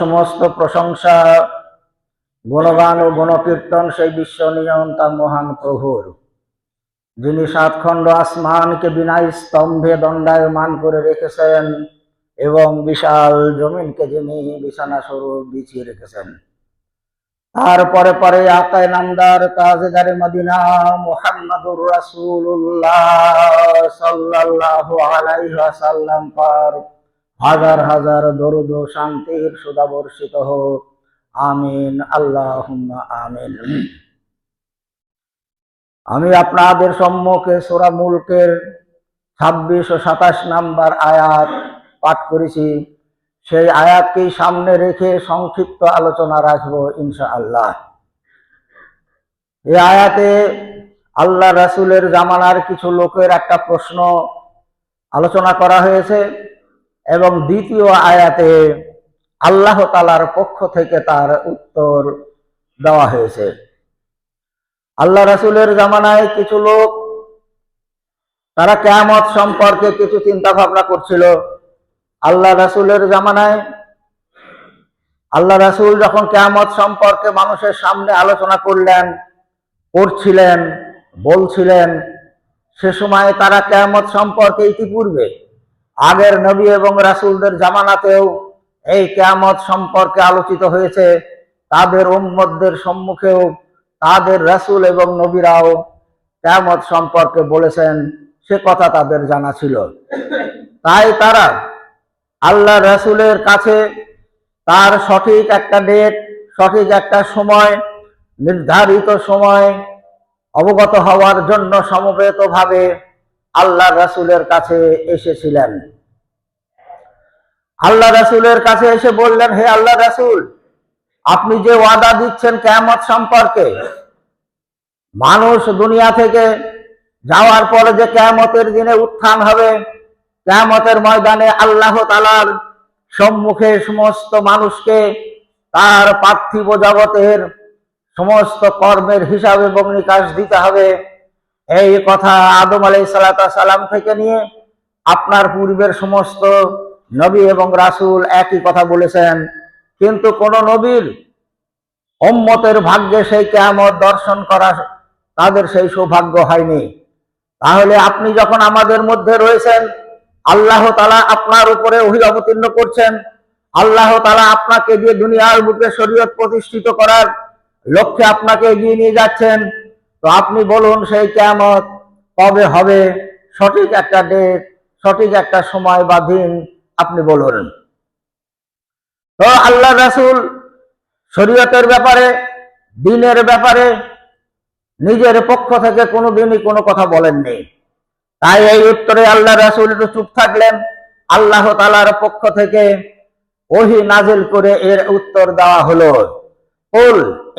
সমস্ত প্রশংসা, গুণগান ও গুণকীর্তন সেই বিশ্ব নিয়ন্তা মহান প্রভুর। যিনি সাতখণ্ড আসমানকে বিনা স্তম্ভে দণ্ডায়মান করে রেখেছেন এবং বিশাল জমিনকে যিনি বিছানা স্বরূপ বিছিয়ে রেখেছেন। তারপরে পরে আকায় নামদার তাজেদারে মদিনা মুহাম্মাদুর রাসূলুল্লাহ সাল্লাল্লাহু আলাইহি ওয়াসাল্লাম পার হাজার হাজার দরুদ শান্তির সুধা বর্ষিত হোক। আমিন আল্লাহ আমিন। আমি আপনাদের সম্মুখে সূরা মুলকের ছাব্বিশ ও সাতাশ নাম্বার আয়াত পাঠ করেছি। সেই আয়াতকেই সামনে রেখে সংক্ষিপ্ত আলোচনা রাখব ইনশাআল্লাহ। এই আয়াতে আল্লাহ রাসুলের জামানার কিছু লোকের একটা প্রশ্ন আলোচনা করা হয়েছে। এবং দ্বিতীয় আয়াতে আল্লাহ তালার পক্ষ থেকে তার উত্তর দেওয়া হয়েছে। আল্লাহ রাসূলের জামানায় কিছু লোক, তারা কেয়ামত সম্পর্কে কিছু চিন্তা ভাবনা করছিল। আল্লাহ রাসূলের জামানায় আল্লাহ রাসূল যখন কেয়ামত সম্পর্কে মানুষের সামনে আলোচনা করলেন করছিলেন বলছিলেন, সে সময় তারা কেয়ামত সম্পর্কে ইতিপূর্বে আগের নবী এবং রাসূলদের জামানাতেও এই কেয়ামত সম্পর্কে আলোচিত হয়েছে। তাদের উম্মতদের সম্মুখেও তাদের রাসূল এবং নবীরাও কেয়ামত সম্পর্কে বলেছেন, সে কথা তাদের জানা ছিল। তাই তারা আল্লাহ রাসূলের কাছে তার সঠিক একটা ডেট, সঠিক একটা সময়, নির্ধারিত সময় অবগত হওয়ার জন্য সমবেতভাবে আল্লাহ রাসূলের কাছে এসেছিলেন। আল্লাহ রাসূলের কাছে এসে বললেন, হে আল্লাহ রাসূল, আপনি যে ওয়াদা দিচ্ছেন কেয়ামত সম্পর্কে, মানুষ দুনিয়া থেকে যাওয়ার পরে যে কেয়ামতের দিনে উত্থান হবে, কেয়ামতের ময়দানে আল্লাহ তালার সম্মুখে সমস্ত মানুষকে তার পার্থিব জগতের সমস্ত কর্মের হিসাব এবং নিকাশ দিতে হবে। এই কথা আদম আলাই সালাম থেকে নিয়ে আপনার পূর্বের সমস্ত নবী এবং রাসূল একই কথা বলেছেন। কিন্তু কোন নবীর উম্মতের ভাগ্যে সেই কেয়ামত দর্শন করা তাদের সেই সৌভাগ্য হয়নি। তাহলে আপনি যখন আমাদের মধ্যে রয়েছেন, আল্লাহ তালা আপনার উপরে অহি অবতীর্ণ করছেন। আল্লাহ তালা আপনাকে দিয়ে দুনিয়ার বুকে শরীয়ত প্রতিষ্ঠিত করার লক্ষ্যে আপনাকে এগিয়ে নিয়ে যাচ্ছেন। তো আপনি বলুন সেই কেয়ামত কবে হবে? সঠিক একটা ডেট, সঠিক একটা সময় বা দিন আপনি বলুন। তো আল্লাহ রাসুল শরীয়তের ব্যাপারে, দিনের ব্যাপারে, নিজের পক্ষ থেকে কোনোদিনই কোনো কথা বলেননি। তাই এই উত্তরে আল্লাহ রাসুল একটু চুপ থাকলেন। আল্লাহ তালার পক্ষ থেকে ওহি নাজিল করে এর উত্তর দেওয়া হলো।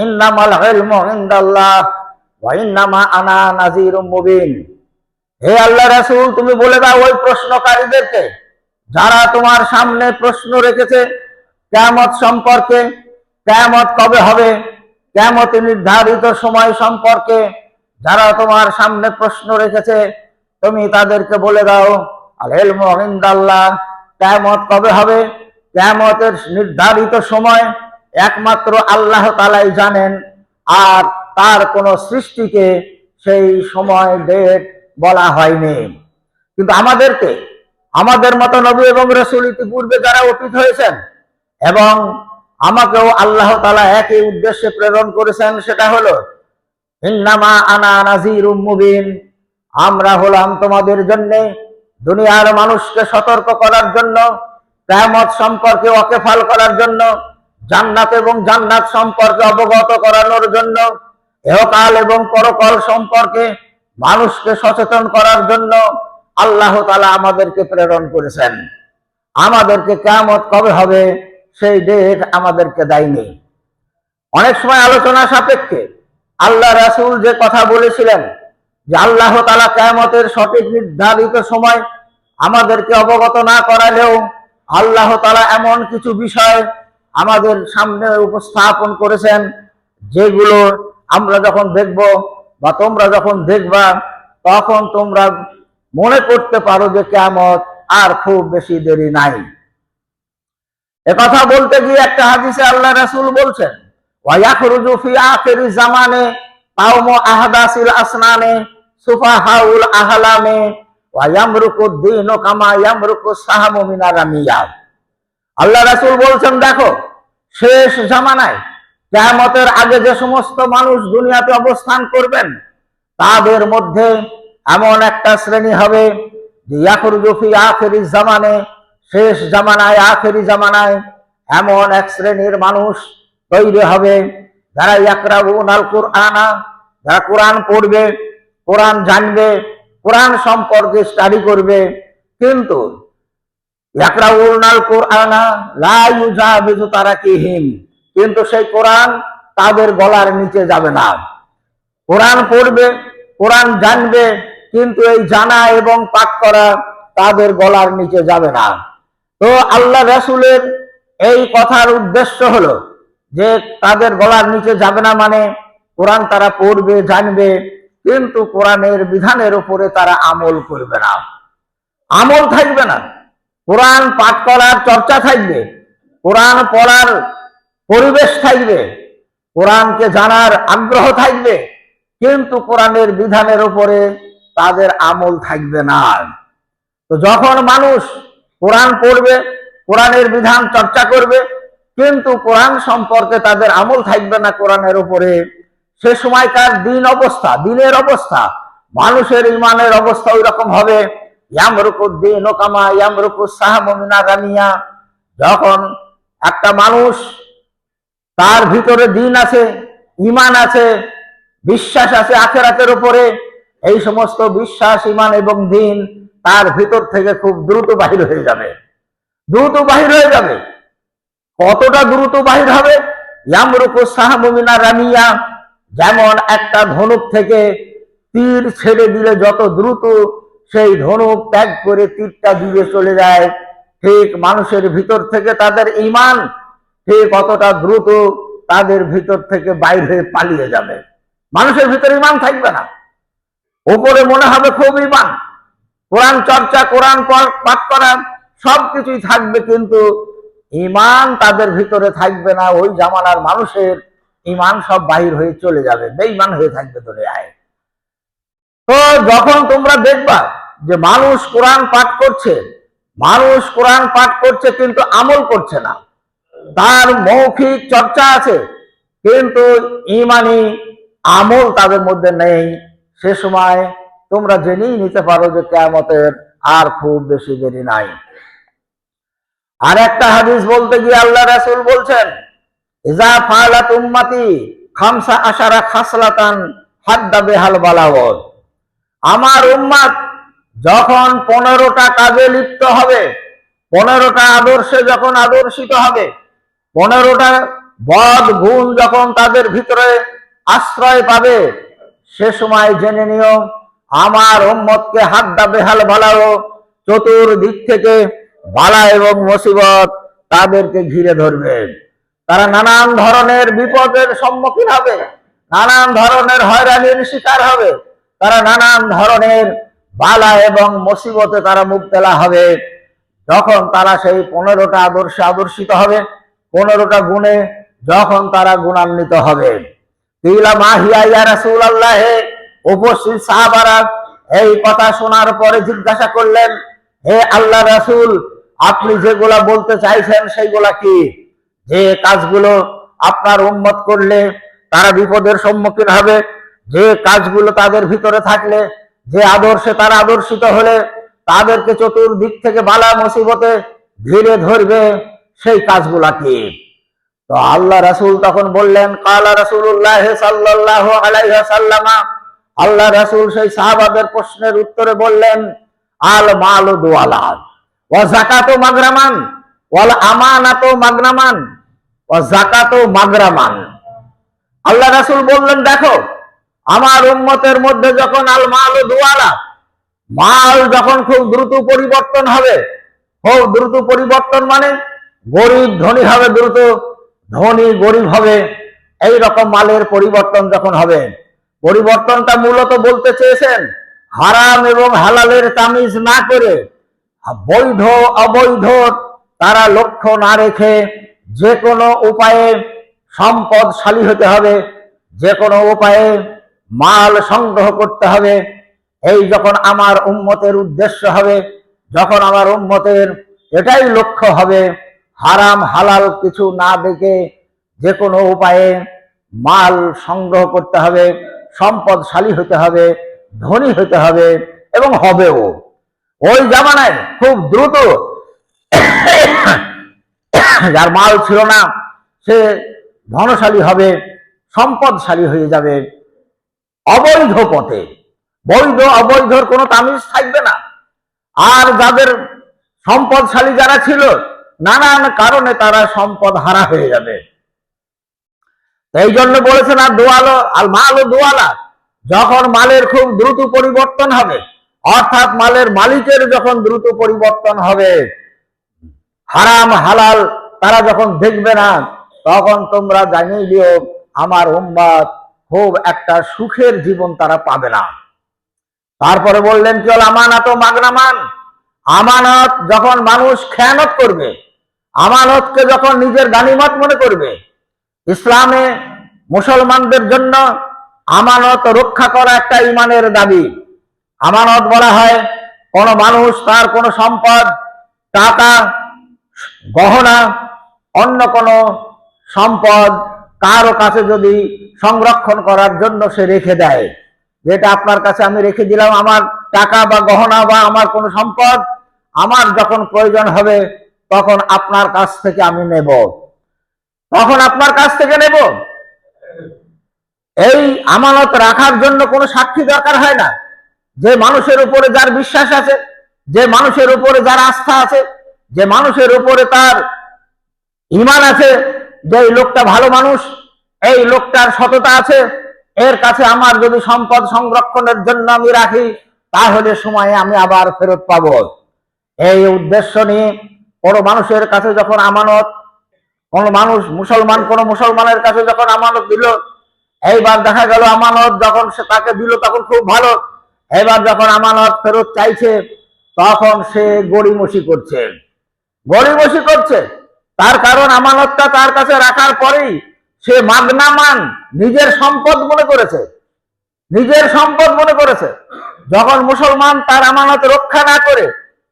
ইন্নামাল ইলমু ওয়া ইন্নামা আনা নাযীরুম মুবিন। হে আল্লাহ রাসূল, তুমি বলে দাও ওই প্রশ্নকারীদেরকে, যারা তোমার সামনে প্রশ্ন রেখেছে, কেয়ামত সম্পর্কে, কেয়ামত কবে হবে, কেয়ামত নির্ধারিত সময় সম্পর্কে, যারা তোমার সামনে প্রশ্ন রেখেছে, তুমি তাদেরকে বলে দাও আল ইলমু ইনদাল্লাহ, কেয়ামত কবে হবে, কেয়ামতের নির্ধারিত সময় একমাত্র আল্লাহ তালাই জানেন, আর তার কোন সৃষ্টিকে সেই সময় ডেট বলা হয়নি। কিন্তু আমাদেরকে, আমাদের মতো নবী এবং রসুল ইতিপূর্বে যারা অতীত হয়েছেন এবং আমাকেও আল্লাহ তালা একই উদ্দেশ্যে প্রেরণ করেছেন, সেটা হলো, ইন্নামা আনা নাজির মুবিন। আমরা হলাম তোমাদের জন্য দুনিয়ার মানুষকে সতর্ক করার জন্য, কেয়ামত সম্পর্কে অকেফাল করার জন্য, জান্নাত এবং জান্নাত সম্পর্কে অবগত করানোর জন্য এহকাল এবং পরকাল সম্পর্কে মানুষকে সচেতন করার জন্য আল্লাহ তালা আমাদেরকে প্রেরণ করেছেন। আমাদেরকে কেয়ামত কবে হবে সেই ডেট আমাদেরকে দেয়নি। অনেক সময় আলোচনা সাপেক্ষে আল্লাহ রাসূল যে কথা বলেছিলেন যে আল্লাহ তালা কেয়ামতের সঠিক নির্ধারিত সময় আমাদেরকে অবগত না করালেও আল্লাহ তালা এমন কিছু বিষয় আমাদের সামনে উপস্থাপন করেছেন যেগুলো আমরা যখন দেখব বা তোমরা যখন দেখবা, তখন তোমরা মনে করতে পারো যে কেয়ামত আর খুব বেশি দেরি নাই। কথা বলতে গিয়ে একটা হাদিসে আল্লাহ রাসূল বলছেন জামানে আসনানে সুফাহাউল আহলামে আল্লাহ রাসুল বলছেন, দেখো, শেষ জামানায় কিয়ামতের আগে যে সমস্ত মানুষ দুনিয়াতে অবস্থান করবেন, তাদের মধ্যে এমন একটা শ্রেণি হবে আখিরি জামানে, শেষ জামানায়, আখেরি জামানায় এমন এক শ্রেণির মানুষ তৈরি হবে। যারা ইয়াকরাবুন আল কুরআনা, যারা কোরআন পড়বে, কোরআন জানবে, কোরআন সম্পর্কে স্টাডি করবে, কিন্তু ইয়াকরাউন আল কুরআনা লা ইউজাবিজু তারাকিহিম। কিন্তু সেই কোরআন তাদের গলার নিচে যাবে না। কোরআন পড়বে, কোরআন জানবে, কিন্তু এই জানা এবং পাঠ করা তাদের গলার নিচে যাবে না। তো আল্লাহ রাসূলের এই কথার উদ্দেশ্য হলো যে তাদের গলার নিচে যাবে না মানে কোরআন তারা পড়বে, জানবে, কিন্তু কোরআনের বিধানের উপরে তারা আমল করবে না। আমল থাকবে না। কোরআন পাঠ করার চর্চা থাকবে। কোরআন পড়ার পরিবেশ থাকবে, কোরআনকে জানার আগ্রহ থাকবে, কিন্তু কোরআনের বিধানের উপরে তাদের আমল থাকবে না। তো যখন মানুষ কোরআন পড়বে, কোরআনের বিধান চর্চা করবে, কিন্তু কোরআন সম্পর্কে তাদের আমল থাকবে না কোরআনের উপরে, সে সময়কার দিন অবস্থা, দিনের অবস্থা, মানুষের ইমানের অবস্থা ওই রকম হবে। ইয়ামরুকুদ্দিন ওকামা ইয়ামরুকু সাহামিনা রানিয়া। যখন একটা মানুষ তার ভিতরে দিন আছে ইমান আছে, বিশ্বাস আছে আখেরাতের উপরে। এই সমস্ত বিশ্বাস ইমান এবং দিন তার ভিতর থেকে খুব দ্রুত বাহির হয়ে যাবে। দ্রুত বাহির হয়ে যাবে। কতটা দ্রুত বাহির হবে? ইয়ামরুকু সাহামিনা রানিয়া, যেমন একটা ধনুক থেকে তীর ছেড়ে দিলে যত দ্রুত সেই ধনুক ত্যাগ করে তীরটা দিয়ে চলে যায়, ঠিক মানুষের ভিতর থেকে তাদের ইমান ঠিক অতটা দ্রুত তাদের ভিতর থেকে বাইর হয়ে পালিয়ে যাবে। মানুষের ভিতরে ইমান থাকবে না। ওপরে মনে হবে খুব ইমান। কোরআন চর্চা, কোরআন পাঠ করা, সবকিছুই থাকবে কিন্তু ইমান তাদের ভিতরে থাকবে না। ওই জামানার মানুষের ইমান সব বাহির হয়ে চলে যাবে। বেঈমান হয়ে থাকবে ধরে আয় তো যখন তোমরা দেখবা যে মানুষ কোরআন পাঠ করছে, মানুষ কোরআন পাঠ করছে কিন্তু আমল করছে না তার মৌখিক চর্চা আছে। কিন্তু ইমানি আমল তাদের মধ্যে নেই। সে সময় তোমরা জেনেই নিতে পারো যে কেয়ামতের আর খুব বেশি দেরি নাই। আর একটা হাদিস বলতে গিয়ে আল্লাহ রাসুল বলছেন ইজা ফালাত খামসা আশারা খাসলাতান হাদ্দা বেহাল বালাওয়াত আমার উম্মাদ যখন পনেরোটা কাজে লিপ্ত হবে, পনেরোটা আদর্শে যখন আদর্শিত হবে পনেরোটা বদ গুণ যখন তাদের ভিতরে আশ্রয় পাবে, সে সময় জেনে নিও, আমার উম্মতকে হাদ্দা বেহাল বালাও, চতুর্দিক থেকে বালা এবং মুসিবত তাদেরকে ঘিরে ধরবে। তারা নানান ধরনের বিপদের সম্মুখীন হবে, নানান ধরনের হয়রানির শিকার হবে, তারা নানান ধরনের বালা এবং মুসিবতে তারা মুবতলা হবে। যখন তারা সেই পনেরোটা আদর্শে আদর্শিত হবে পনেরোটা গুণে যখন তারা গুণান্বিত হবে। উপস্থিত সাহাবারা এই কথা শোনার পরে জিজ্ঞাসা করলেন, হে আল্লাহ রাসূল, আপনি যেগুলা বলতে চাইছেন সেইগুলা কি? যে কাজগুলো আপনার উন্মত করলে তারা বিপদের সম্মুখীন হবে, যে কাজগুলো তাদের ভিতরে থাকলে, যে আদর্শে তারা আদর্শিত হলে তাদেরকে চতুর্দিক থেকে বালা মুসিবতে ধীরে ধরবে সেই কাজগুলা কি তো আল্লাহ রাসুল তখন বললেন, কালা রাসূলুল্লাহ সাল্লাল্লাহু আলাইহি আল্লাহ রাসূল সেই সাহাবাদের প্রশ্নের উত্তরে বললেন, আল মালু দুয়ালাত ওয়া যাকাতু মাগরামান, ওয়াল আমানাতু মাগরামান ওয়া যাকাতু মাগরামান। আল্লাহ রাসূল বললেন, দেখো, আমার উম্মতের মধ্যে যখন আল মালু দুয়ালা, মাল যখন খুব দ্রুত পরিবর্তন হবে। খুব দ্রুত পরিবর্তন মানে গরিব ধনী হবে দ্রুত, ধনী গরিব হবে। এই রকম মালের পরিবর্তন যখন হবে, পরিবর্তনটা মূলত বলতে চেয়েছেন, হারাম এবং হালালের তামিজ না করে বৈধ, অবৈধ তারা লক্ষ্য না রেখে যে কোনো উপায়ে সম্পদশালী হতে হবে যে কোনো উপায়ে মাল সংগ্রহ করতে হবে। এই যখন আমার উন্মতের উদ্দেশ্য হবে, যখন আমার উন্মতের এটাই লক্ষ্য হবে হারাম, হালাল কিছু না দেখে যে কোনো উপায়ে মাল সংগ্রহ করতে হবে, সম্পদশালী হতে হবে, ধনী হতে হবে এবং হবেও। ওই জামানায় খুব দ্রুত যার মাল ছিল না, সে ধনশালী হবে, সম্পদশালী হয়ে যাবে অবৈধ পথে। বৈধ, অবৈধর কোনো তামিজ থাকবে না। আর যাদের সম্পদশালী যারা ছিল নানান কারণে তারা সম্পদ হারা হয়ে যাবে। এই জন্য বলেছেন, আর দোয়ালো, আর মাল ও দোয়ালা যখন মালের খুব দ্রুত পরিবর্তন হবে, অর্থাৎ মালের মালিকের যখন দ্রুত পরিবর্তন হবে, হারাম, হালাল, তারা যখন দেখবে না, তখন তোমরা জানিয়ে দিও, আমার উম্মাদ খুব একটা সুখের জীবন তারা পাবে না। তারপরে বললেন চল আমানত মাগনামান? আমানত যখন মানুষ খেয়ানত করবে আমানতকে যখন নিজের গানিমত মনে করবে, ইসলামে মুসলমানদের জন্য আমানত রক্ষা করা একটা ইমানের দাবি। আমানত বলা হয়, কোন মানুষ তার কোনো সম্পদ, টাকা, গহনা, অন্য কোনো সম্পদ কারও কাছে যদি সংরক্ষণ করার জন্য সে রেখে দেয়। যেটা আপনার কাছে আমি রেখে দিলাম, আমার টাকা বা গহনা বা আমার কোনো সম্পদ, আমার যখন প্রয়োজন হবে তখন আপনার কাছ থেকে আমি নেব। তখন আপনার কাছ থেকে নেব। এই আমানত রাখার জন্য কোনো সাক্ষী দরকার হয় না। যে মানুষের উপরে যার বিশ্বাস আছে, যে মানুষের উপরে যার আস্থা আছে, যে মানুষের উপরে তার ইমান আছে, যে এই লোকটা ভালো মানুষ, এই লোকটার সততা আছে, এর কাছে আমার যদি সম্পদ সংরক্ষণের জন্য আমি রাখি, তাহলে সময়ে আমি আবার ফেরত পাব। এই উদ্দেশ্য নিয়ে কোনো মানুষের কাছে যখন আমানত, কোন মানুষ মুসলমান, কোন মুসলমানের কাছে যখন আমানত দিল, এইবার দেখা গেল আমানত যখন সে তাকে দিল তখন খুব ভালো। এবার যখন আমানত ফেরত চাইছে, তখন সে গড়িমসি করছে। গড়িমসি করছে। তার কারণ আমানতটা তার কাছে রাখার পরেই সে মাগনামান নিজের সম্পদ মনে করেছে। নিজের সম্পদ মনে করেছে। যখন মুসলমান তার আমানত রক্ষা না করে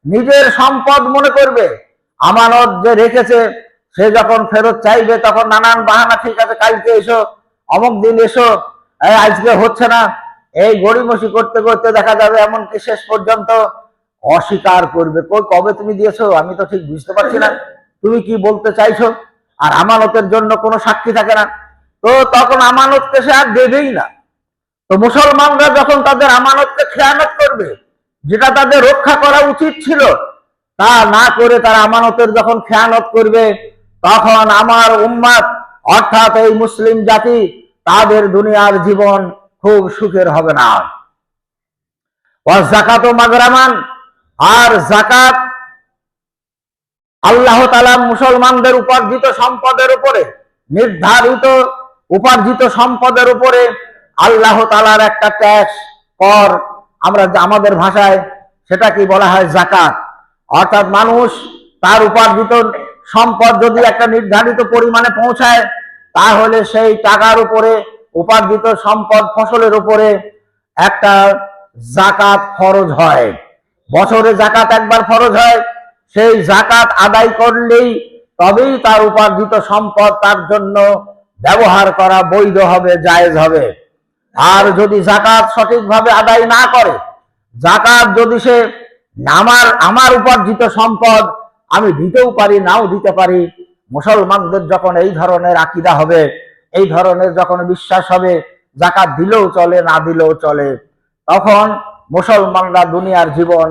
নিজের সম্পদ মনে করবে আমানত যে রেখেছে, সে যখন ফেরত চাইবে, তখন নানান বাহানা, ঠিক আছে, কালকে এসো, অমুক দিন এসো আজকে হচ্ছে না। এই গড়িমসি করতে করতে দেখা যাবে এমনকি শেষ পর্যন্ত অস্বীকার করবে। কই, কবে তুমি দিয়েছ? আমি তো ঠিক বুঝতে পারছি না। তুমি কি বলতে চাইছো? আর আমানতের জন্য কোনো সাক্ষী থাকে না। তো তখন আমানতকে সে আর দেবেই না। তো মুসলমানরা যখন তাদের আমানতকে খেয়ানত করবে, যেটা তাদের রক্ষা করা উচিত ছিল তা না করে তারা আমানতের যখন খেয়ানত করবে, তখন আমার উম্মাদ, অর্থাৎ এই মুসলিম জাতি, তাদের দুনিয়ার জীবন খুব সুখের হবে না। জাকাত ও মাগরামান, আর জাকাত আল্লাহ তালা মুসলমানদের উপার্জিত সম্পদের উপরে, নির্ধারিত উপার্জিত সম্পদের উপরে আল্লাহ তালার একটা ট্যাক্স কর, আমরা আমাদের ভাষায় সেটা কি বলা হয় জাকাত অর্থাৎ মানুষ তার উপার্জিত সম্পদ যদি একটা নির্ধারিত পরিমাণে পৌঁছায়, তাহলে সেই টাকার উপরে, উপার্জিত সম্পদ ফসলের উপরে একটা জাকাত ফরজ হয়। বছরে জাকাত একবার ফরজ হয়, সেই জাকাত আদায় করলেই তবেই তার উপার্জিত সম্পদ তার জন্য ব্যবহার করা বৈধ হবে, জায়েজ হবে। আর যদি জাকাত সঠিকভাবে আদায় না করে, জাকাত যদি সে আমার আমার উপার্জিত সম্পদ আমি দিতেও পারি, নাও দিতে পারি। মুসলমানদের যখন এই ধরনের আকিদা হবে, এই ধরনের যখন বিশ্বাস হবে, জাকাত দিলেও চলে, না দিলেও চলে, তখন মুসলমানরা দুনিয়ার জীবন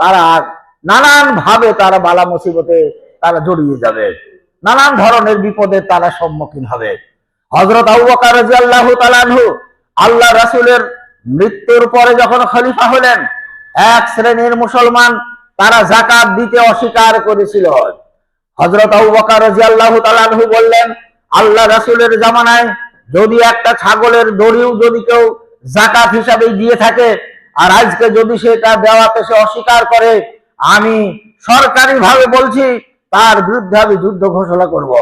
তারা নানান ভাবে তারা বালা মুসিবতে তারা জড়িয়ে যাবে। নানান ধরনের বিপদে তারা সম্মুখীন হবে। হজরত রাদিয়াল্লাহু আল্লাহ রাসূলের মৃত্যুর পরে যখন খলিফা হলেন এক শ্রেণির মুসলমান তারা জাকাত দিতে অস্বীকার করেছিল। হজরত তাআলাহু বললেন, আল্লাহ রাসূলের জামানায় যদি একটা ছাগলের দড়িও যদি কেউ জাকাত হিসাবে দিয়ে থাকে, আর আজকে যদি সেটা দেওয়াতে সে অস্বীকার করে, আমি সরকারি ভাবে বলছি, তার বিরুদ্ধে আমি যুদ্ধ ঘোষণা করব।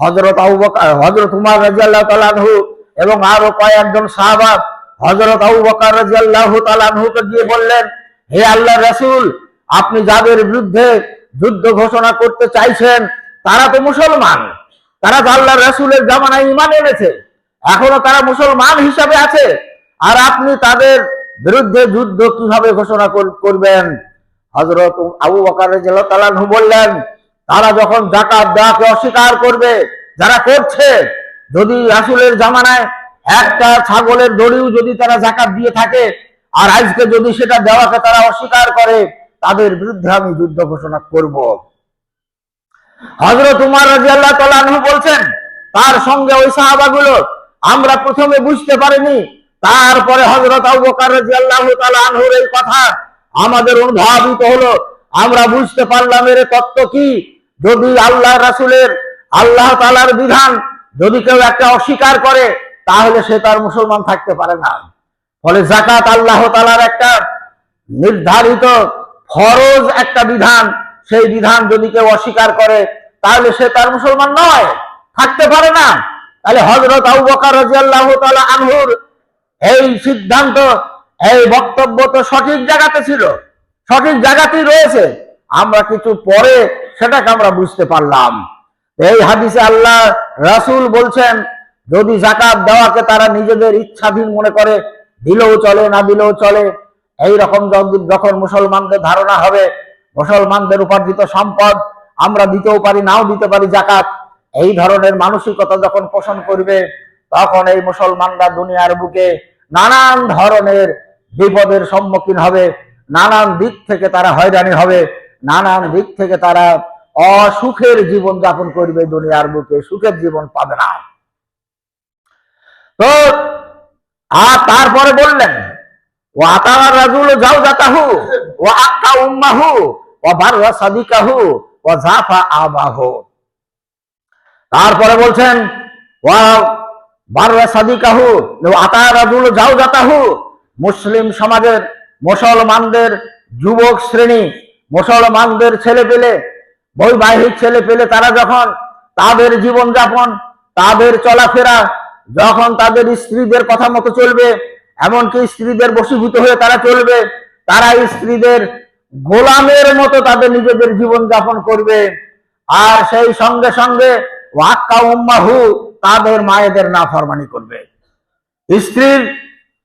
হজরত হজরত উমার রাজিয়াল্লাহ তালানহু এবং আরও কয়েকজন সাহাবা হজরত আবু বকর রাজিয়াল্লাহ তালানহুকে গিয়ে বললেন হে আল্লাহ রাসূল, আপনি যাদের বিরুদ্ধে যুদ্ধ ঘোষণা করতে চাইছেন, তারা তো মুসলমান। তারা তো আল্লাহ রাসূলের জামানায় ইমান এনেছে। এখনও তারা মুসলমান হিসাবে আছে। আর আপনি তাদের বিরুদ্ধে যুদ্ধ কীভাবে ঘোষণা কর- করবেন? হজরত আবু বকর বললেন, তারা যখন জাকাত দেওয়াকে অস্বীকার করবে, যারা করছে, যদি রাসুলের জামানায় একটা ছাগলের দড়িও যদি তারা জাকাত দিয়ে থাকে আর আজকে যদি সেটা দেওয়াকে তারা অস্বীকার করে, তাদের বিরুদ্ধে আমি যুদ্ধ ঘোষণা করব। হজরত উমার রাজিয়াল্লাহ তাআলা বলছেন, তার সঙ্গে ওই সাহাবাগুলো, আমরা প্রথমে বুঝতে পারিনি, তারপরে হজরত আবু বকর রাদিয়াল্লাহু তাআলা এই কথা আমাদের অনুধাবিত হলো। আমরা বুঝতে পারলাম এর তত্ত্ব কি? যদি আল্লাহ রাসূলের, আল্লাহ তালার বিধান যদি কেউ একটা অস্বীকার করে, তাহলে সে তার মুসলমান থাকতে পারে না। ফলে জাকাত আল্লাহ তালার একটা নির্ধারিত ফরজ একটা বিধান, সেই বিধান যদি কেউ অস্বীকার করে, তাহলে সে তার মুসলমান নয়, থাকতে পারে না। তাহলে হজরত আবু বকর আনহুর এই সিদ্ধান্ত, এই বক্তব্য তো সঠিক জায়গাতে ছিল, সঠিক জায়গাতেই রয়েছে। আমরা কিছু পরে সেটাকে আমরা বুঝতে পারলাম। এই হাদিসে আল্লাহ রাসূল বলছেন, যদি জাকাত দেওয়াকে তারা নিজেদের ইচ্ছাধীন মনে করে দিলেও চলে, না দিলেও চলে এই রকম যখন- মুসলমানদের ধারণা হবে, মুসলমানদের উপার্জিত সম্পদ, আমরা দিতেও পারি, নাও দিতে পারি জাকাত, এই ধরনের মানসিকতা যখন পোষণ করবে, তখন এই মুসলমানরা দুনিয়ার বুকে নানান ধরনের বিপদের সম্মুখীন হবে, নানান দিক থেকে তারা হয়রানি হবে, নানান দিক থেকে তারা অসুখের জীবন যাপন করবে দুনিয়ার বুকে, সুখের জীবন পাবে না। তো আর তারপরে বললেন ও আতার রাজুল যাও যাতাহু ও আক্কা উম্মাহু ও বাররা সাদিকাহু ও জাফা আবাহু। তারপরে বলছেন ও বাররা সাদিকাহু ও আতার রাজুল যাও যাতাহু মুসলিম সমাজের মুসলমানদের যুবক শ্রেণি, মুসলমানদের ছেলে পেলে, বৈবাহিক ছেলে পেলে তারা যখন তাদের জীবনযাপন, তাদের চলাফেরা যখন তাদের স্ত্রীদের কথা মতো চলবে, এমনকি স্ত্রীদের বশীভূত হয়ে তারা চলবে, তারা স্ত্রীদের গোলামের মতো তাদের নিজেদের জীবন যাপন করবে। আর সেই সঙ্গে সঙ্গে ওয়াক্কা উম্মাহু তাদের মায়েদের না ফরমানি করবে। স্ত্রীর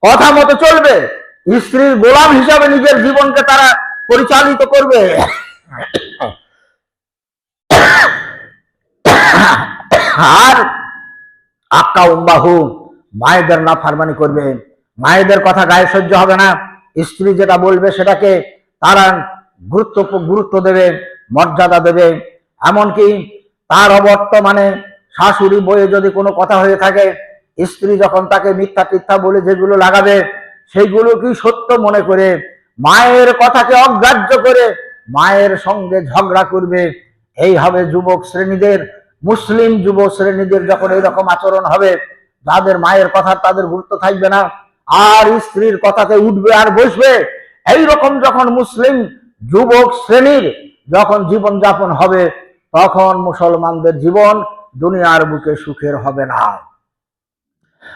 কথা মতো চলবে, স্ত্রীর গোলাম হিসাবে নিজের জীবনকে তারা পরিচালিত করবে। আর আক্কা উম্বাহু, মায়েদের না ফারমানি করবে। মায়েদের কথা গায়ে সহ্য হবে না। স্ত্রী যেটা বলবে সেটাকে তারা গুরুত্ব গুরুত্ব দেবে, মর্যাদা দেবে। এমনকি তার অবর্তমানে শাশুড়ি বইয়ে যদি কোনো কথা হয়ে থাকে, স্ত্রী যখন তাকে মিথ্যা টিথ্যা বলে যেগুলো লাগাবে সেইগুলো কি সত্য মনে করে? মায়ের কথাকে অগ্রাহ্য করে মায়ের সঙ্গে ঝগড়া করবে। এই হবে যুবক শ্রেণীদের মুসলিম যুব শ্রেণীদের যখন এইরকম আচরণ হবে, যাদের মায়ের কথা তাদের গুরুত্ব থাকবে না, আর স্ত্রীর কথাতে উঠবে আর বসবে এই রকম যখন মুসলিম যুবক শ্রেণির যখন জীবন যাপন হবে, তখন মুসলমানদের জীবন দুনিয়ার বুকে সুখের হবে না।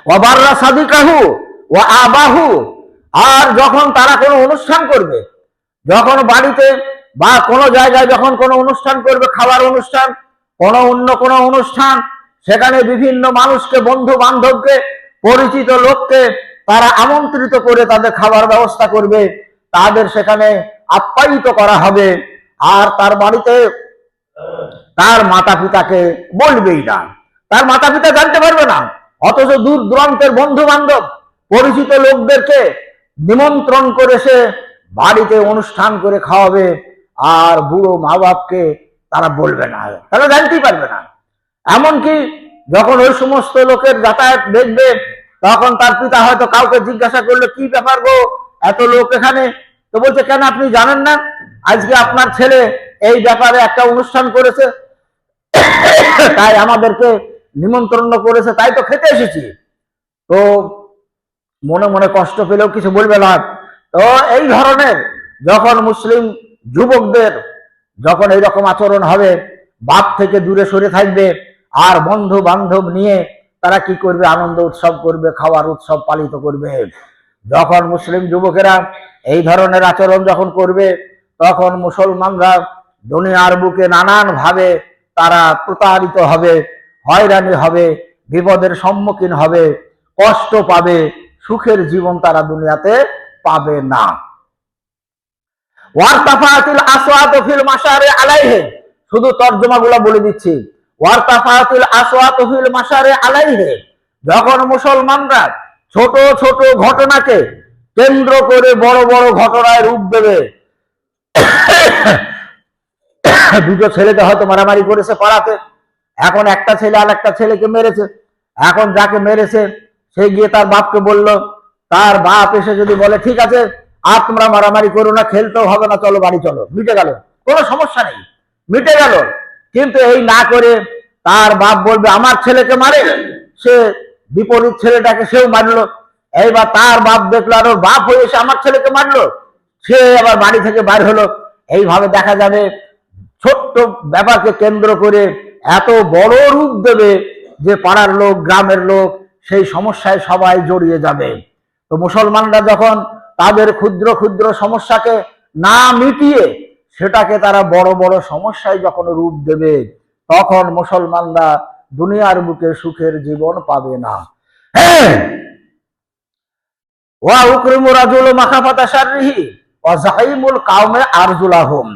ওয়াবাররা সাদিকাহু ও আবাহু। আর যখন তারা কোনো অনুষ্ঠান করবে, যখন বাড়িতে বা কোনো জায়গায় যখন কোনো অনুষ্ঠান করবে খাবার অনুষ্ঠান কোনো অন্য কোনো অনুষ্ঠান, সেখানে বিভিন্ন মানুষকে বন্ধু বান্ধবকে পরিচিত লোককে তারা আমন্ত্রিত করে তাদের খাবার ব্যবস্থা করবে। তাদের সেখানে আপ্যায়িত করা হবে। আর তার বাড়িতে তার মাতা পিতাকে বলবেই না। তার মাতা পিতা জানতে পারবে না। অথচ দূর দূরান্তের বন্ধু বান্ধব পরিচিত লোকদেরকে নিমন্ত্রণ করে সে বাড়িতে অনুষ্ঠান করে খাওয়াবে। আর বুড়ো মা বাপকে তারা বলবে না, তারা জানতেই পারবে না। এমনকি যখন ওই সমস্ত লোকের যাতায়াত দেখবে, তখন তার পিতা হয়তো কাউকে জিজ্ঞাসা করল, কি ব্যাপার গো, এত লোক এখানে? তো বলছে, কেন আপনি জানেন না? আজকে আপনার ছেলে এই ব্যাপারে একটা অনুষ্ঠান করেছে, তাই আমাদেরকে নিমন্ত্রণ করেছে, তাই তো খেতে এসেছি। তো মনে মনে কষ্ট পেলেও কিছু বলবে না। তো এই ধরনের যখন মুসলিম যুবকদের যখন এইরকম আচরণ হবে, বাপ থেকে দূরে সরে থাকবে আর বন্ধু বান্ধব নিয়ে তারা কি করবে? আনন্দ উৎসব করবে, খাওয়ার উৎসব পালিত করবে। যখন মুসলিম যুবকেরা এই ধরনের আচরণ যখন করবে, তখন মুসলমানরা দুনিয়ার বুকে নানান ভাবে তারা প্রতারিত হবে, হয়রানি হবে, বিপদের সম্মুখীন হবে, কষ্ট পাবে, সুখের জীবন তারা দুনিয়াতে পাবে না। ওয়ার্তাফাতিল আসওয়াত ফিল মাশারে আলাইহে। শুধু তর্জমাগুলো বলে দিচ্ছি। ওয়ার্তাফাতিল আসওয়াত ফিল মাশারে আলাইহে। যখন মুসলমানরা ছোট ছোট ঘটনাকে কেন্দ্র করে বড় বড় ঘটনায় রূপ দেবে, দুটো ছেলেকে হয়তো মারামারি করেছে পাড়াতে। এখন একটা ছেলে আর একটা ছেলেকে মেরেছে। এখন যাকে মেরেছে, সে গিয়ে তার বাপকে বলল, তার বাপ এসে যদি বলে, ঠিক আছে আর তোমরা মারামারি করো না, খেলতেও হবে না, চলো বাড়ি চলো। মিটে গেল। কোনো সমস্যা নেই। মিটে গেল। কিন্তু এই না করে তার বাপ বলবে, আমার ছেলেকে মারে। সে বিপরীত ছেলেটাকে সেও মারলো। এইবার তার বাপ দেখল, আর বাপ হয়ে এসে আমার ছেলেকে মারলো। সে আবার বাড়ি থেকে বার হলো। এইভাবে দেখা যাবে, ছোট্ট ব্যাপারকে কেন্দ্র করে এত বড় রূপ দেবে যে পাড়ার লোক, গ্রামের লোক সেই সমস্যায় সবাই জড়িয়ে যাবে। তো মুসলমানরা যখন তাদের ক্ষুদ্র ক্ষুদ্র সমস্যাকে না মিটিয়ে সেটাকে তারা বড় বড় সমস্যায় যখন রূপ দেবে, তখন মুসলমানরা দুনিয়ার বুকে সুখের জীবন পাবে না। উকরিমু রাজুল মাখাফাতা কাউমে আরজুলাহুম।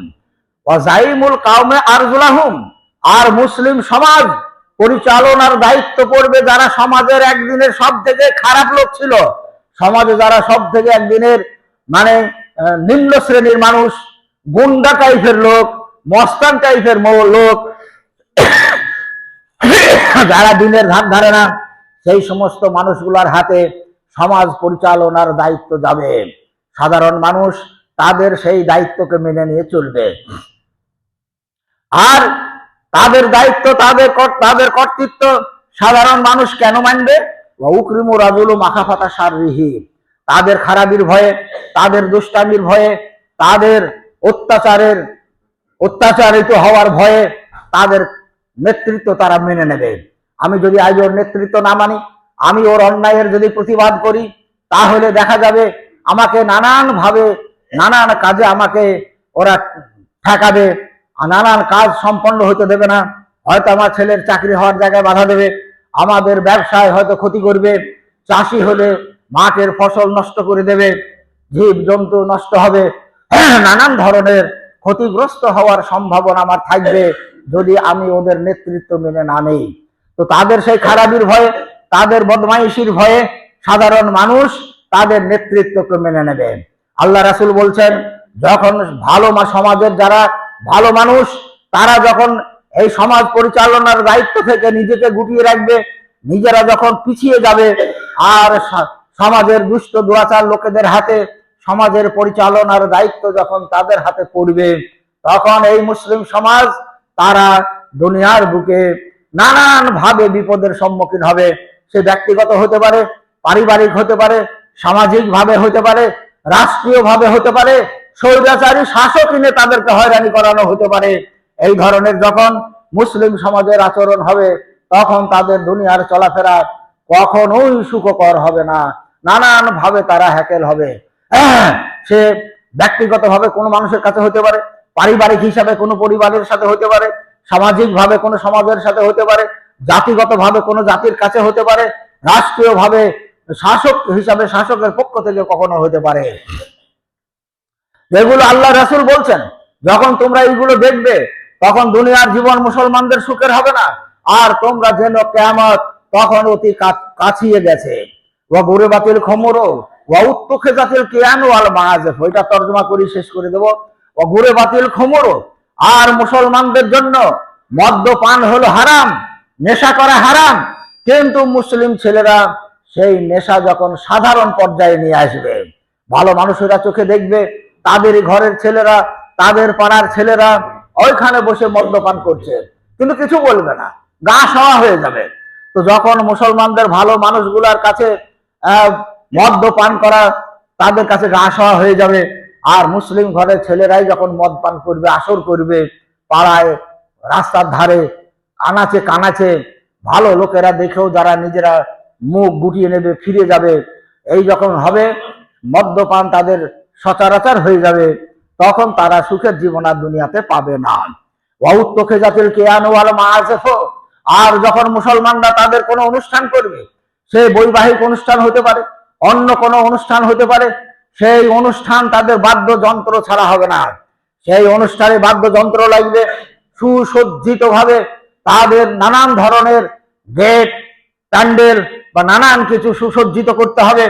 কাউমে আরজুলাহুম। আর মুসলিম সমাজ পরিচালনার দায়িত্ব পড়বে যারা সমাজের একদিনের সব থেকে খারাপ লোক ছিল। সমাজে যারা সব থেকে একদিনের মানে নিম্ন শ্রেণির মানুষ, গুন্ডা টাইপের লোক, মস্তান টাইপের লোক, যারা দিনের ধার ধারে না, সেই সমস্ত মানুষগুলোর হাতে সমাজ পরিচালনার দায়িত্ব যাবে। সাধারণ মানুষ তাদের সেই দায়িত্বকে মেনে নিয়ে চলবে। আর তাদের দায়িত্ব, তাদের তাদের কর্তৃত্ব সাধারণ মানুষ কেন মানবে? উকরিমু রাজুল মাখাফাতা সারিহি তাদের খারাপির ভয়ে, তাদের দুষ্টামির ভয়ে, তাদের অত্যাচারের, অত্যাচারিত হওয়ার ভয়ে তাদের নেতৃত্ব তারা মেনে নেবে। আমি যদি আজ ওর নেতৃত্ব না মানি, আমি ওর অন্যায়ের যদি প্রতিবাদ করি, তাহলে দেখা যাবে আমাকে নানান ভাবে নানান কাজে আমাকে ওরা ঠেকাবে। নানান কাজ সম্পন্ন হতে দেবে না। হয়তো আমার ছেলের চাকরি হওয়ার জায়গায় বাধা দেবে। আমাদের ব্যবসায় হয়তো ক্ষতি করবে, চাষি হলে মাঠের ফসল নষ্ট করে দেবে, জীব জন্তু নষ্ট হবে। নানান ধরনের ক্ষতিগ্রস্ত হওয়ার সম্ভাবনা আমার থাকবে যদি আমি ওদের নেতৃত্ব মেনে না নেই। তো তাদের সেই খারাপির ভয়ে, তাদের বদমাইশির ভয়ে সাধারণ মানুষ তাদের নেতৃত্বকে মেনে নেবে। আল্লাহ রাসুল বলছেন, যখন ভালো সমাজের যারা ভালো মানুষ, তারা যখন এই সমাজ পরিচালনার দায়িত্ব থেকে নিজেকে গুটিয়ে রাখবে, নিজেরা যখন পিছিয়ে যাবে, আর সমাজের দুষ্ট দুরাচার লোকেদের হাতে সমাজের পরিচালনার দায়িত্ব যখন তাদের হাতে পড়বে, তখন এই মুসলিম সমাজ তারা দুনিয়ার বুকে নানান ভাবে বিপদের সম্মুখীন হবে। সে ব্যক্তিগত হতে পারে, পারিবারিক হতে পারে সামাজিক ভাবে হতে পারে রাষ্ট্রীয় ভাবে হতে পারে, স্বৈরাচারী শাসক এনে তাদেরকে হয়রানি করানো হতে পারে। এই ধরনের যখন মুসলিম সমাজের আচরণ হবে তখন তাদের দুনিয়ার চলাফেরা কখনোই সুখকর হবে না। নানান ভাবে তারা হ্যাকেল হবে। হ্যাঁ, সে ব্যক্তিগত ভাবে কোনো মানুষের কাছে হতে পারে পারিবারিক হিসাবে কোনো পরিবারের সাথে হতে পারে সামাজিক ভাবে কোনো সমাজের সাথে হতে পারে জাতিগত ভাবে কোনো জাতির কাছে হতে পারে রাষ্ট্রীয় ভাবে শাসক হিসাবে শাসকের পক্ষ থেকে কখনো হতে পারে। যেগুলো আল্লাহ রাসূল বলছেন যখন তোমরা এইগুলো দেখবে তখন দুনিয়ার জীবন মুসলমানদের সুখের হবে না। আর তোমরা যেন কেমত তখন অতি কাছিয়ে গেছে। ও গরে বাতিল খমরও ও উত্তখে জাতিল কেয়ান ওয়াল মাহাজেফ ওইটা তর্জমা করি, শেষ করে দেব। ও গরে বাতিল খমরও আর মুসলমানদের জন্য মদ্যপান হলো হারাম, নেশা করা হারাম। কিন্তু মুসলিম ছেলেরা সেই নেশা যখন সাধারণ পর্যায়ে নিয়ে আসবে, ভালো মানুষেরা চোখে দেখবে তাদেরই ঘরের ছেলেরা, তাদের পাড়ার ছেলেরা ওইখানে বসে মদ্যপান করছে। কিন্তু কিছু বলবে না। গা সওয়া হয়ে যাবে। তো যখন মুসলমানদের ভালো মানুষগুলার কাছে মদ্যপান করা তাদের কাছে গা সওয়া হয়ে যাবে, আর মুসলিম ঘরের ছেলেরাই যখন মদ পান করবে, আসর করবে, পাড়ায়, রাস্তার ধারে, আনাচে কানাচে, ভালো লোকেরা দেখেও যারা নিজেরা মুখ গুটিয়ে নেবে, ফিরে যাবে, এই যখন হবে, মদ্যপান তাদের সচরাচর হয়ে যাবে। তখন তারা সুখের জীবন আর দুনিয়াতে পাবে না। ওয়াউত্তখে জাতির কেয়ানোয়াল মাআজেফ আর যখন মুসলমানরা তাদের কোনো অনুষ্ঠান করবে সে বৈবাহিক অনুষ্ঠান হতে পারে, অন্য কোনো অনুষ্ঠান হতে পারে, সেই অনুষ্ঠান তাদের বাদ্যযন্ত্র ছাড়া হবে না। সেই অনুষ্ঠানে বাদ্যযন্ত্র লাগবে সুসজ্জিত ভাবে তাদের নানান ধরনের গেট, প্যান্ডেল বা নানান কিছু সুসজ্জিত করতে হবে।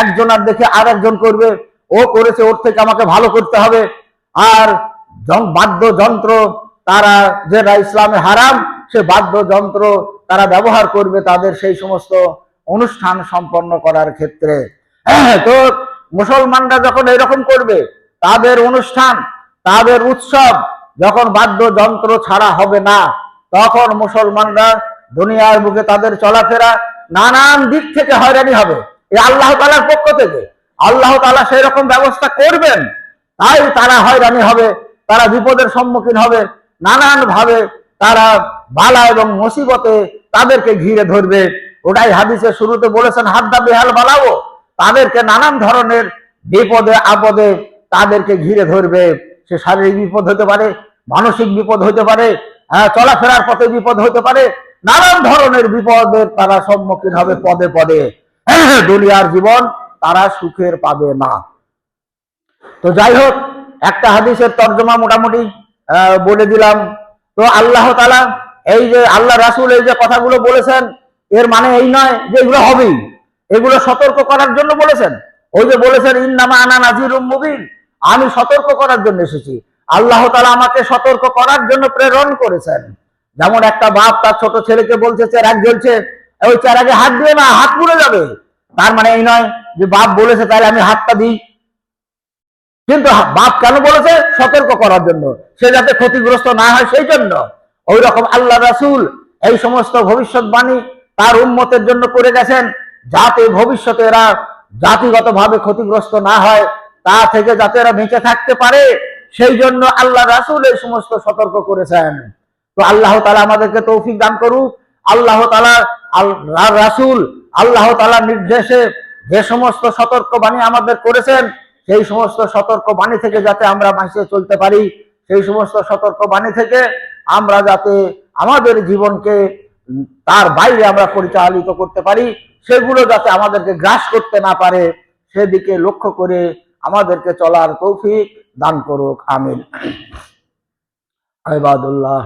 একজন আর দেখে আর একজন করবে। ও করেছে, ওর থেকে আমাকে ভালো করতে হবে। আর বাদ্যযন্ত্র তারা যেটা ইসলামে হারাম, সে বাদ্যযন্ত্র তারা ব্যবহার করবে তাদের সেই সমস্ত অনুষ্ঠান সম্পন্ন করার ক্ষেত্রে। তো মুসলমানরা যখন এরকম করবে, তাদের অনুষ্ঠান, তাদের উৎসব যখন বাদ্যযন্ত্র ছাড়া হবে না, তখন মুসলমানরা দুনিয়ার বুকে তাদের চলাফেরা নানান দিক থেকে হয়রানি হবে। এই আল্লাহ তালার পক্ষ থেকে। আল্লাহ তালা সেই রকম ব্যবস্থা করবেন তাই তারা হয়রানি হবে তারা বিপদের সম্মুখীন হবে নানান ভাবে তারা বালা এবং মুসিবতে তাদেরকে ঘিরে ধরবে। ওটাই হাদিসের শুরুতে বলেছেন হাদ্দা বেহাল বালাও তাদেরকে নানান ধরনের বিপদে আপদে তাদেরকে ঘিরে ধরবে। সে শারীরিক বিপদ হতে পারে মানসিক বিপদ হতে পারে হ্যাঁ, চলাফেরার পথে বিপদ হতে পারে নানান ধরনের বিপদের তারা সম্মুখীন হবে পদে পদে। দুনিয়ার জীবন তারা সুখের পাবে না। তো যাই হোক, একটা হাদিসের তর্জমা মোটামুটি বলে দিলাম। তো আল্লাহ তালা এই যে আল্লাহ রাসুল এই যে কথাগুলো বলেছেন, এর মানে এই নয় যে এগুলো হবেই। এগুলো সতর্ক করার জন্য বলেছেন। ওই যে বলেছেন, ইন্নামা আনা নাজির মুবিন। আমি সতর্ক করার জন্য এসেছি। আল্লাহ তালা আমাকে সতর্ক করার জন্য প্রেরণ করেছেন। যেমন একটা বাপ তার ছোট ছেলেকে বলছে চেরাক জ্বলছে ওই চেরাগে হাত দিয়ে না, হাত পুড়ে যাবে। তার মানে এই নয় যে বাপ বলেছে তাহলে আমি হাতটা দিই। কিন্তু বাপ কেন বলেছে? সতর্ক করার জন্য। সে যাতে ক্ষতিগ্রস্ত না হয় সেই জন্য। ওই রকম আল্লাহ রাসূল এই সমস্ত ভবিষ্যৎবাণী তার উন্মতের জন্য করে গেছেন। যাতে ভবিষ্যতে এরা জাতিগতভাবে ক্ষতিগ্রস্ত না হয়, তা থেকে যাতে এরা বেঁচে থাকতে পারে, সেই জন্য আল্লাহ রাসূল এই সমস্ত সতর্ক করেছেন। তো আল্লাহ তালা আমাদেরকে তৌফিক দান করুক। আল্লাহ তালা রাসূল আল্লাহ তালা নির্দেশে যে সমস্ত সতর্ক বাণী আমাদের করেছেন, সেই সমস্ত সতর্ক বাণী থেকে যাতে আমরা বাঁচিয়ে চলতে পারি, সেই সমস্ত সতর্ক বাণী থেকে আমরা যাতে আমাদের জীবনকে তার বাইরে আমরা পরিচালিত করতে পারি, সেগুলো যাতে আমাদেরকে গ্রাস করতে না পারে, সেদিকে লক্ষ্য করে আমাদেরকে চলার তৌফিক দান করুক, আমিন। আইবাদুল্লাহ।